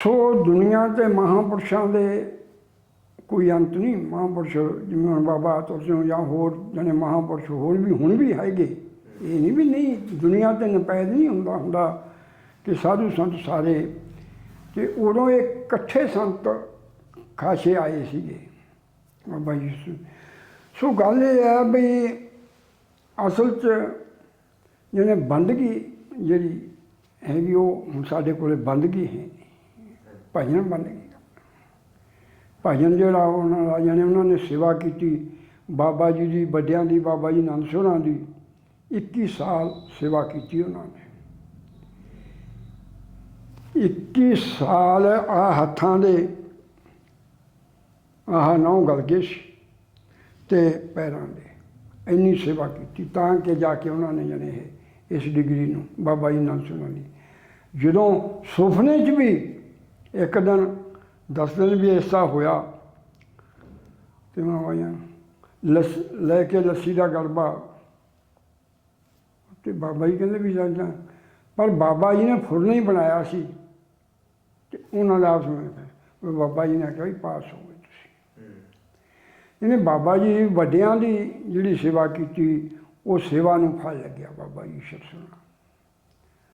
ਸੋ ਦੁਨੀਆ ਤੇ ਮਹਾਂਪੁਰਸ਼ਾਂ ਦੇ ਕੋਈ ਅੰਤ ਨਹੀਂ, ਮਹਾਂਪੁਰਸ਼ ਜਿਵੇਂ ਹੁਣ ਬਾਬਾ ਤੁਲਸੀ ਜਾਂ ਹੋਰ ਜਣੇ ਮਹਾਂਪੁਰਸ਼ ਹੋਰ ਵੀ ਹੁਣ ਵੀ ਹੈਗੇ, ਇਹ ਨਹੀਂ ਵੀ ਨਹੀਂ, ਦੁਨੀਆ ਤੇ ਨਪੈਦ ਨਹੀਂ ਹੁੰਦਾ ਹੁੰਦਾ ਕਿ ਸਾਧੂ ਸੰਤ ਸਾਰੇ ਤੇ ਉਦੋਂ ਇਹ ਇਕੱਠੇ ਸੰਤ ਖਾਸੇ ਆਏ ਸੀਗੇ ਬਾਬਾ ਜੀ ਸੋ- ਗੱਲ ਇਹ ਹੈ ਵੀ ਅਸਲ 'ਚ ਜਿਹਨੇ ਬੰਦਗੀ ਜਿਹੜੀ ਹੈਗੀ ਉਹ ਹੁਣ ਸਾਡੇ ਕੋਲੇ ਬੰਦਗੀ ਹੈ ਭਜਨ ਬੰਦਗੀ ਭਜਨ ਜਿਹੜਾ ਉਹਨਾਂ ਰਾਜਿਆਂ ਨੇ ਉਹਨਾਂ ਨੇ ਸੇਵਾ ਕੀਤੀ। ਬਾਬਾ ਜੀ ਦੀ, ਵੱਡਿਆਂ ਦੀ, ਬਾਬਾ ਜੀ ਨੰਦ ਸਿੰਘਾਂ ਦੀ 21 ਸਾਲ ਸੇਵਾ ਕੀਤੀ ਉਹਨਾਂ ਨੇ। 21 ਸਾਲ ਆ ਹੱਥਾਂ ਦੇ, ਆਹ ਨੌ ਗਲਗਿਸ਼ ਤੇ ਪੈਰਾਂ ਦੇ। ਇੰਨੀ ਸੇਵਾ ਕੀਤੀ ਤਾਂ ਕਿ ਜਾ ਕੇ ਉਹਨਾਂ ਨੇ ਜਣੇ ਇਹ, ਇਸ ਡਿਗਰੀ ਨੂੰ, ਬਾਬਾ ਜੀ ਨਾਲ ਸੁਣਾ ਜਦੋਂ ਸੁਪਨੇ 'ਚ ਵੀ ਇੱਕ ਦਿਨ ਦਸ ਦਿਨ ਵੀ ਐਸਾ ਹੋਇਆ ਤੇ ਮੈਂ ਆਇਆ ਲੈ ਕੇ ਲੱਸੀ ਦਾ ਗਲਬਾ ਤੇ ਬਾਬਾ ਜੀ ਕਹਿੰਦੇ ਵੀ ਜਾ ਪਰ ਬਾਬਾ ਜੀ ਨੇ ਫੁੱਲ ਹੀ ਬਣਾਇਆ ਸੀ ਤੇ ਉਹਨਾਂ ਦਾ ਆਪਸ ਬਾਬਾ ਜੀ ਨੇ ਕਿਹਾ ਵੀ ਪਾਸ ਹੋ ਗਏ ਤੁਸੀਂ। ਇਹਨੇ ਬਾਬਾ ਜੀ ਵੱਡਿਆਂ ਦੀ ਜਿਹੜੀ ਸੇਵਾ ਕੀਤੀ, ਉਹ ਸੇਵਾ ਨੂੰ ਫਲ ਲੱਗਿਆ ਬਾਬਾ ਜੀ ਈਸ਼ਰ